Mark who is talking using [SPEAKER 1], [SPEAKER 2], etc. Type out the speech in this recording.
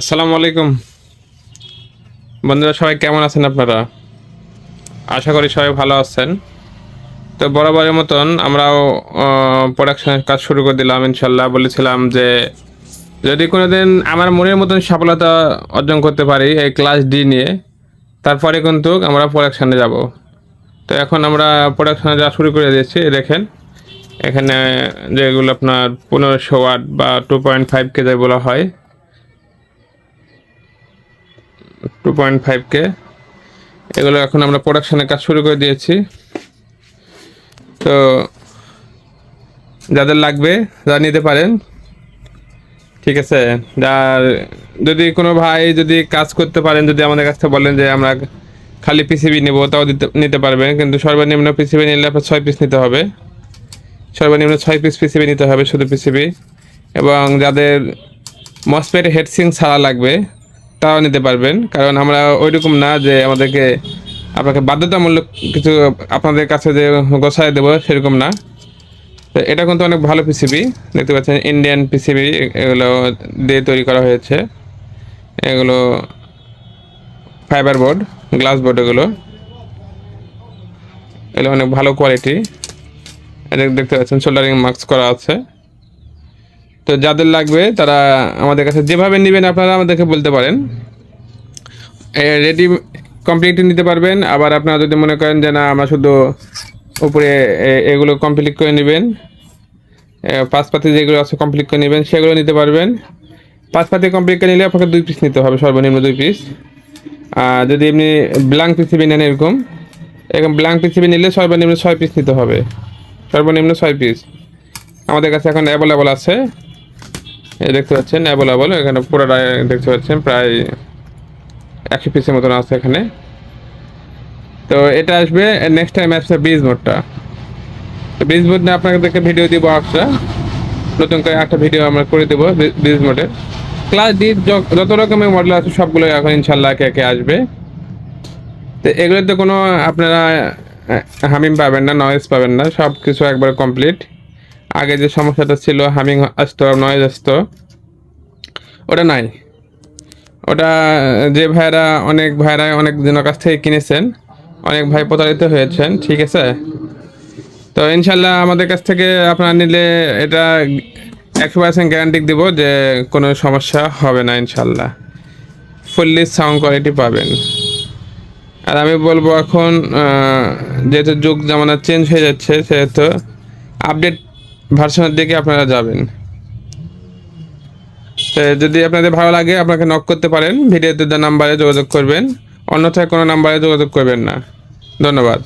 [SPEAKER 1] আসসালামু আলাইকুম। বন্ধুরা, সবাই কেমন আছেন আপনারা? আশা করি সবাই ভালো আছেন। তো বরাবরের মতন আমরাও প্রোডাকশনের কাজ শুরু করে দিলাম ইনশাল্লাহ বলেছিলাম যে, যদি কোনো দিন আমার মনের মতন সফলতা অর্জন করতে পারি এই ক্লাস ডি নিয়ে, তারপরে কিন্তু আমরা প্রোডাকশানে যাব। তো এখন আমরা প্রোডাকশানে যাওয়া শুরু করে দিয়েছি, দেখেন, এখানে যেগুলো আপনার পনেরোশো ওয়াট বা টু পয়েন্ট ফাইভ কেজি বলা হয় টু পয়েন্ট ফাইভ কে এগুলো এখন আমরা প্রোডাকশনের কাজ শুরু করে দিয়েছি। তো যাদের লাগবে যা নিতে পারেন, ঠিক আছে। যার যদি কোনো ভাই যদি কাজ করতে পারেন, যদি আমাদের কাছ থেকে বলেন যে আমরা খালি পিসিবি নেব, তাও দিতে, নিতে পারবেন কিন্তু সর্বনিম্ন পিসিবি নিলে আপনার ছয় পিস নিতে হবে। সর্বনিম্ন ছয় পিস পিসিবি নিতে হবে শুধু পিসিবি এবং যাদের মসপেট হেডসিং ছাড়া লাগবে তাও নিতে পারবেন। কারণ আমরা ওইরকম না যে আমাদেরকে আপনাকে বাধ্যতামূলক কিছু আপনাদের কাছে যে গোছায় দেবো সেরকম না। তো এটা কিন্তু অনেক ভালো পিসিবি দেখতে পাচ্ছেন ইন্ডিয়ান পিসিবি এগুলো দিয়ে তৈরি করা হয়েছে। এগুলো ফাইবার বোর্ড গ্লাস বোর্ড এগুলো। এগুলো অনেক ভালো কোয়ালিটি দেখতে পাচ্ছেন সোল্ডারিং মাস্ক করা আছে। তো যাদের লাগবে তারা আমাদের কাছে যেভাবে নেবেন আপনারা আমাদেরকে বলতে পারেন। রেডি কমপ্লিট নিতে পারবেন। আবার আপনারা যদি মনে করেন যে না আমরা শুধু উপরে এগুলো কমপ্লিট করে নেবেন। এ, পাঁচ পাতি যেগুলো আছে কমপ্লিট করে নেবেন সেগুলো নিতে পারবেন। পাঁচ পাতি কমপ্লিট করে নিলে আপনাকে দুই পিস নিতে হবে সর্বনিম্ন দুই পিস আর যদি এমনি ব্ল্যাঙ্ক পিসিবি নেন এরকম এরকম ব্ল্যাঙ্ক পিসিবি নিলে সর্বনিম্ন ছয় পিস নিতে হবে। সর্বনিম্ন ছয় পিস আমাদের কাছে এখন অ্যাভেলেবল আছে। দেখতে পাচ্ছেন অ্যাভেলেবল এখানে পুরোটা দেখতে পাচ্ছেন, প্রায় একশো পিসের মতন আছে এখানে। তো এটা আসবে নেক্সট টাইম আসবে ব্রিজ মোডটা তো ব্রিজ মোড নিয়ে আপনাদেরকে ভিডিও দিব একটা নতুন করে একটা ভিডিও আমরা করে দেবো ব্রিজ মোডের ক্লাস ডি যত রকমের মডেল আছে সবগুলো এখন ইনশাল্লাহ একে একে আসবে। তো এগুলোতে কোনো আপনারা হামিম পাবেন না নয়েজ পাবেন না সব কিছু একবার কমপ্লিট আগে যে সমস্যাটা ছিল, হামিং আসতো নয়েজ আসতো, ওটা নাই। ওটা, যে ভাইরা অনেক ভাইরা অনেক দিনের কাছ থেকে কিনেছেন, অনেক ভাই প্রতারিত হয়েছেন, ঠিক আছে? তো ইনশাল্লাহ আমাদের কাছ থেকে আপনারা নিলে এটা একশো পার্সেন্ট গ্যারান্টি দিব যে কোনো সমস্যা হবে না ইনশাল্লাহ। ফুললি সাউন্ড কোয়ালিটি পাবেন। আর আমি বলব এখন যেহেতু যুগ জামানা চেঞ্জ হয়ে যাচ্ছে, সেহেতু আপডেট ভার্সনের দিকে আপনারা যাবেন। যদি আপনাদের ভালো লাগে, আপনাকে নক করতে পারেন। ভিডিওতে দেওয়া নাম্বারে যোগাযোগ করবেন। অন্যথায় কোনো নাম্বারে যোগাযোগ করবেন না। ধন্যবাদ।